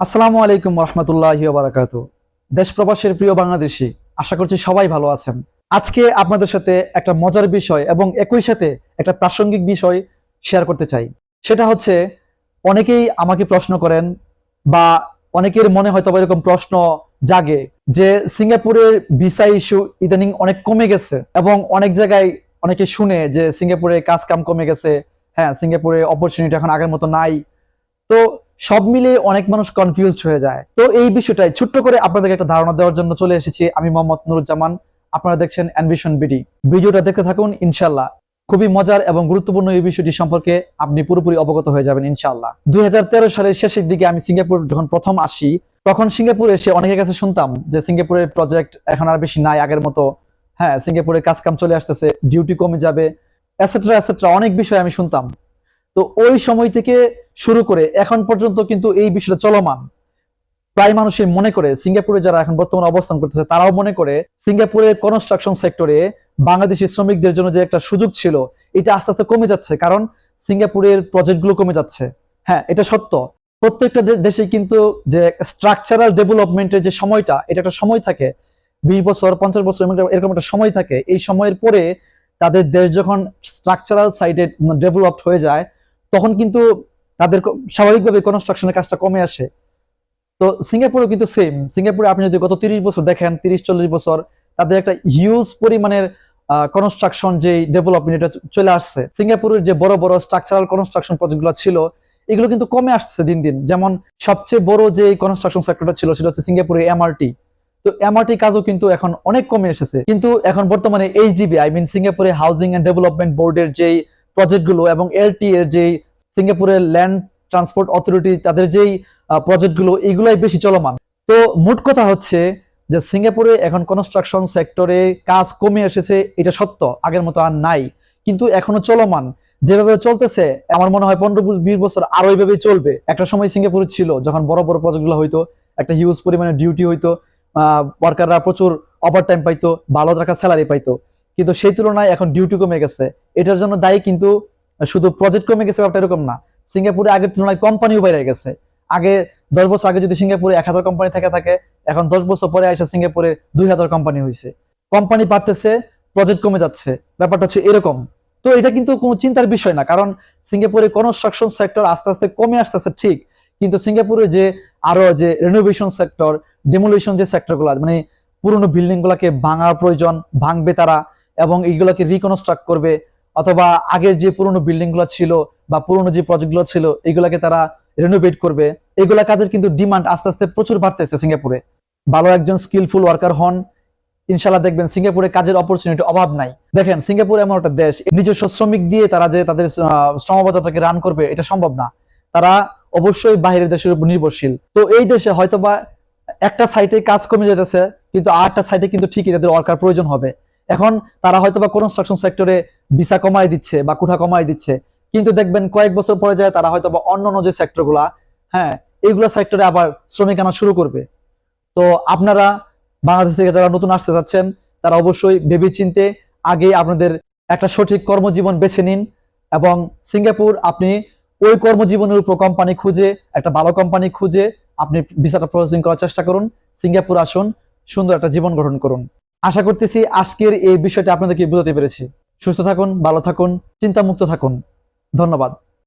আসসালামু আলাইকুম রহমতুল্লাহ বারাকাত দেশ প্রবাসের প্রিয় বাংলাদেশি, আশা করছি সবাই ভালো আছেন। আজকে আপনাদের সাথে একটা মজার বিষয় এবং একই সাথে একটা প্রাসঙ্গিক বিষয় শেয়ার করতে চাই। সেটা হচ্ছে, অনেকেই আমাকে প্রশ্ন করেন বা অনেকের মনে হয়তো এরকম প্রশ্ন জাগে যে সিঙ্গাপুরের ভিসা ইস্যু ইদানিং অনেক কমে গেছে এবং অনেক জায়গায় অনেকে শুনে যে সিঙ্গাপুরে কাজ কাম কমে গেছে। হ্যাঁ সিঙ্গাপুরে অপরচুনিটি এখন আগের মতো নাই। তো সব মিলে অনেক মানুষ কনফিউজড হয়ে যায়। তো এই বিষয়টাই ছোট্ট করে আপনাদেরকে একটা ধারণা দেওয়ার জন্য চলে এসেছি। আমি মোহাম্মদ নুরুজ্জামান, আপনারা দেখছেন অ্যানভিশন বিডি ভিডিওটা দেখতে থাকুন ইনশাল্লাহ খুবই মজার এবং গুরুত্বপূর্ণ এই বিষয়টি সম্পর্কে আপনি পুরোপুরি অবগত হয়ে যাবেন ইনশাল্লাহ দুই সালের শেষের দিকে আমি সিঙ্গাপুর যখন প্রথম আসি, তখন সিঙ্গাপুরে এসে অনেকের কাছে শুনতাম যে সিঙ্গাপুরের প্রজেক্ট এখন আর বেশি নাই, আগের মতো হ্যাঁ সিঙ্গাপুরের কাজ কাম চলে আসতেছে ডিউটি কমে যাবে এসেট্রা এসেট্রা অনেক বিষয় আমি শুনতাম। তো ওই সময় থেকে শুরু করে এখন পর্যন্ত কিন্তু এই বিষয়টা চলমান। প্রায় মানুষই মনে করে, সিঙ্গাপুরে যারা এখন বর্তমানে অবস্থান করতেছে, তারাও মনে করে সিঙ্গাপুরের কনস্ট্রাকশন সেক্টরে বাংলাদেশি শ্রমিকদের জন্য যে একটা সুযোগ ছিল, এটা আস্তে আস্তে কমে যাচ্ছে। কারণ সিঙ্গাপুরের প্রজেক্টগুলো কমে যাচ্ছে। হ্যাঁ এটা সত্য। প্রত্যেকটা দেশে কিন্তু যে স্ট্রাকচারাল ডেভেলপমেন্টের যে সময়টা, এটা একটা সময় থাকে। বিশ বছর, পঞ্চাশ বছর এরকম একটা- সময় থাকে। এই সময়ের পরে তাদের দেশ যখন স্ট্রাকচারাল সাইডে ডেভেলপড হয়ে যায়, তখন কিন্তু তাদের স্বাভাবিকভাবে কনস্ট্রাকশনের কাজটা কমে আসে। তো সিঙ্গাপুরও কিন্তু সেম সিঙ্গাপুরে আপনি যদি গত তিরিশ বছর দেখেন, তিরিশ, চল্লিশ বছর, তাদের একটা হিউজ পরিমাণের কনস্ট্রাকশন যে ডেভেলপমেন্ট এটা চলে আসছে। সিঙ্গাপুরের যে বড় বড় স্ট্রাকচারাল কনস্ট্রাকশন প্রজেক্টগুলো ছিল, এগুলো কিন্তু কমে আসছে দিন দিন। যেমন সবচেয়ে বড় যে কনস্ট্রাকশন সেক্টরটা ছিল, সেটা হচ্ছে সিঙ্গাপুরের এমআরটি তো এমআরটি কাজও কিন্তু এখন অনেক কমে এসেছে। কিন্তু এখন বর্তমানে এইচডিবি আই মিন সিঙ্গাপুরে হাউজিং এন্ড ডেভেলপমেন্ট বোর্ডের যেই প্রজেক্টগুলো এবং এলটি এর যেই সিঙ্গাপুরের ল্যান্ড ট্রান্সপোর্ট অথরিটি, তাদের যেই প্রজেক্টগুলো, এগুলাই বেশি চলমান। তো মোট কথা হচ্ছে যে সিঙ্গাপুরে এখন কনস্ট্রাকশন সেক্টরে কাজ কমে এসেছে, এটা সত্য, আগের মতো আর নাই। কিন্তু এখনও চলমান। যেভাবে চলতেছে, আমার মনে হয় পনেরো বিশ বছর আরও এইভাবেই চলবে। একটা সময় সিঙ্গাপুরে ছিল, যখন বড় বড় প্রজেক্টগুলো হইতো, একটা হিউজ পরিমাণে ডিউটি হইতো ওয়ার্কাররা প্রচুর ওভার টাইম পাইতো, ভালো টাকা স্যালারি পাইতো। কিন্তু সেই তুলনায় এখন ডিউটি কমে গেছে। এটার জন্য দায়ী কিন্তু শুধু প্রজেক্ট কমে গেছে, ব্যাপারটা এরকম না। সিঙ্গাপুরে আগের তুলনায় কোম্পানিও বাইরে গেছে। আগে দশ বছর আগে যদি সিঙ্গাপুরে এক হাজার কোম্পানি থেকে থাকে, এখন দশ বছর পরে এসে সিঙ্গাপুরে দুই হাজার কোম্পানি হয়েছে কোম্পানি বাড়তেছে প্রজেক্ট কমে যাচ্ছে। ব্যাপারটা হচ্ছে এরকম। তো এটা কিন্তু কোনো চিন্তার বিষয় না, কারণ সিঙ্গাপুরে কনস্ট্রাকশন সেক্টর আস্তে আস্তে কমে আসতেছে, ঠিক। কিন্তু সিঙ্গাপুরে যে আরও যে রেনোভেশন সেক্টর ডেমোলিশন যে সেক্টরগুলো মানে পুরনো বিল্ডিং গুলাকে ভাঙার প্রয়োজন, ভাঙবে তারা, এবং এইগুলোকে রিকনস্ট্রাক্ট করবে অথবা আগের যে পুরনো বিল্ডিংগুলো ছিল বা পুরনো যে প্রজেক্টগুলো ছিল, এগুলাকে তারা রেনোভেট করবে। এগুলা কাজের কিন্তু ডিমান্ড আস্তে আস্তে প্রচুর বাড়তেছে সিঙ্গাপুরে। ভালো একজন স্কিলফুল ওয়ার্কার হন ইনশাল্লাহ দেখবেন সিঙ্গাপুরে কাজের অপরচুনিটি অভাব নাই। দেখেন, সিঙ্গাপুর এমন একটা দেশ, নিজস্ব শ্রমিক দিয়ে তারা যে তাদের শ্রমবাজারটাকে রান করবে, এটা সম্ভব না। তারা অবশ্যই বাইরের দেশের উপর নির্ভরশীল। তো এই দেশে হয়তোবা একটা সাইটে কাজ কমে যেতেছে, কিন্তু আরেকটা সাইটে কিন্তু ঠিকই তাদের ওয়ার্কার প্রয়োজন হবে। এখন তারা হয়তো বা কনস্ট্রাকশন সেক্টরে ভিসা কমাই দিচ্ছে বা কুঠা কমাই দিচ্ছে, কিন্তু দেখবেন কয়েক বছর পরে যায় তারা হয়তোবা অন্য অন্য যে সেক্টরগুলা হ্যাঁ এইগুলো সেক্টরে আবার শ্রমিক আনা শুরু করবে। তো আপনারা বাংলাদেশ থেকে যারা নতুন আসতে যাচ্ছেন, তারা অবশ্যই ভেবে চিনতে আগে আপনাদের একটা সঠিক কর্মজীবন বেছে নিন এবং সিঙ্গাপুর আপনি ওই কর্মজীবনের উপর কোম্পানি খুঁজে, একটা ভালো কোম্পানি খুঁজে আপনি ভিসাটা প্রসেসিং করার চেষ্টা করুন। সিঙ্গাপুর আসুন, সুন্দর একটা জীবন গঠন করুন। আশা করতেছি আজকের এই বিষয়টা আপনাদেরকে বোঝাতে পেরেছি। সুস্থ থাকুন, ভালো থাকুন, চিন্তামুক্ত থাকুন। ধন্যবাদ।